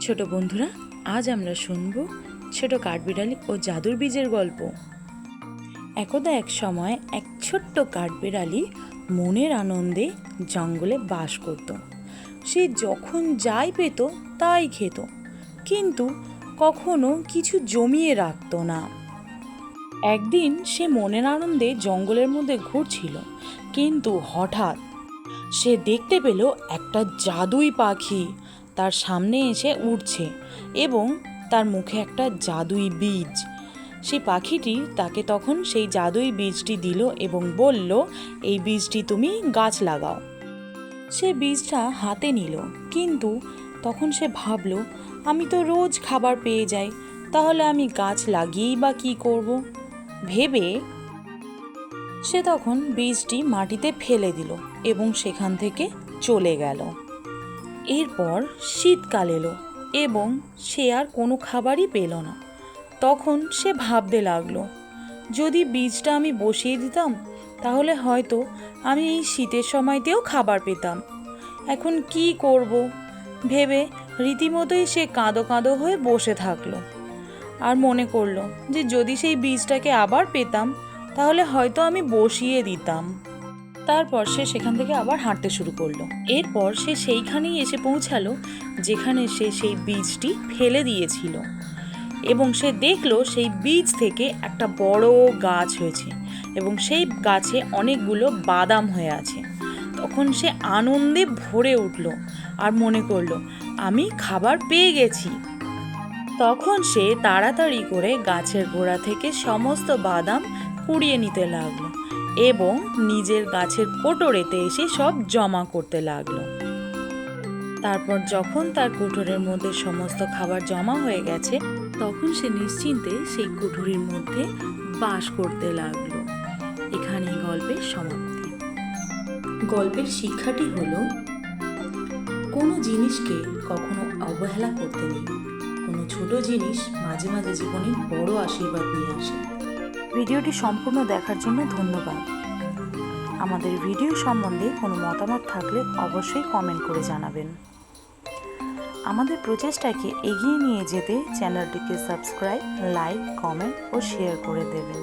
ছোট বন্ধুরা, আজ আমরা শুনব ছোট কাঠবিড়ালি ও জাদুর বীজের গল্প। একদা এক সময় এক ছোট্ট কাঠবিড়ালি মনের আনন্দে জঙ্গলে বাস করত। সে যখন যাই পেত, তাই খেত। কিন্তু কখনো কিছু জমিয়ে রাখতো না। একদিন সে মনের আনন্দে জঙ্গলের মধ্যে ঘুরছিল। কিন্তু হঠাৎ সে দেখতে পেল একটা জাদুই পাখি। তার সামনে এসে উঠছে এবং তার মুখে একটা জাদুই বীজ। সেই পাখিটি তাকে তখন সেই জাদুই বীজটি দিল এবং বলল, এই বীজটি তুমি গাছ লাগাও। সে বীজটা হাতে নিল, কিন্তু তখন সে ভাবলো, আমি তো রোজ খাবার পেয়ে যাই, তাহলে আমি গাছ লাগিয়েই বা কী করব? ভেবে সে তখন বীজটি মাটিতে ফেলে দিল এবং সেখান থেকে চলে গেল। এরপর শীতকাল এলো এবং সে আর কোনো খাবারই পেল না। তখন সে ভাবতে লাগল, যদি বীজটা আমি বসিয়ে দিতাম, তাহলে হয়তো আমি এই শীতের সময়তেও খাবার পেতাম। এখন কি করব? ভেবে রীতিমতোই সে কাঁদো কাঁদো হয়ে বসে থাকল। আর মনে করল যে যদি সেই বীজটাকে আবার পেতাম তাহলে হয়তো আমি বসিয়ে দিতাম। তারপর সে সেখান থেকে আবার হাঁটতে শুরু করল। এরপর সে সেইখানেই এসে পৌঁছালো, যেখানে সে সেই বীজটি ফেলে দিয়েছিল। এবং সে দেখল সেই বীজ থেকে একটা বড় গাছ হয়েছে এবং সেই গাছে অনেকগুলো বাদাম হয়ে আছে। তখন সে আনন্দে ভরে উঠল আর মনে করল, আমি খাবার পেয়ে গেছি। তখন সে তাড়াতাড়ি করে গাছের গোড়া থেকে সমস্ত বাদাম কুড়িয়ে নিতে লাগল এবং নিজের গাছের কোটরেতে এসে সব জমা করতে লাগল। তারপর যখন তার কুঠোরের মধ্যে সমস্ত খাবার জমা হয়ে গেছে, তখন সে নিশ্চিন্তে সেই কুঠুরির মধ্যে বাস করতে লাগল। এখানেই গল্পের সমাপ্তি। গল্পের শিক্ষাটি হলো, কোনো জিনিসকে কখনো অবহেলা করতে নেই। কোনো ছোট জিনিস মাঝে মাঝে জীবনে বড় আশীর্বাদ নিয়ে আসে। ভিডিওটি সম্পূর্ণ দেখার জন্য ধন্যবাদ। আমাদের ভিডিও সম্বন্ধে কোনো মতামত থাকলে অবশ্যই কমেন্ট করে জানাবেন। আমাদের প্রচেষ্টাকে এগিয়ে নিয়ে যেতে চ্যানেলটিকে সাবস্ক্রাইব লাইক কমেন্ট ও শেয়ার করে দেবেন।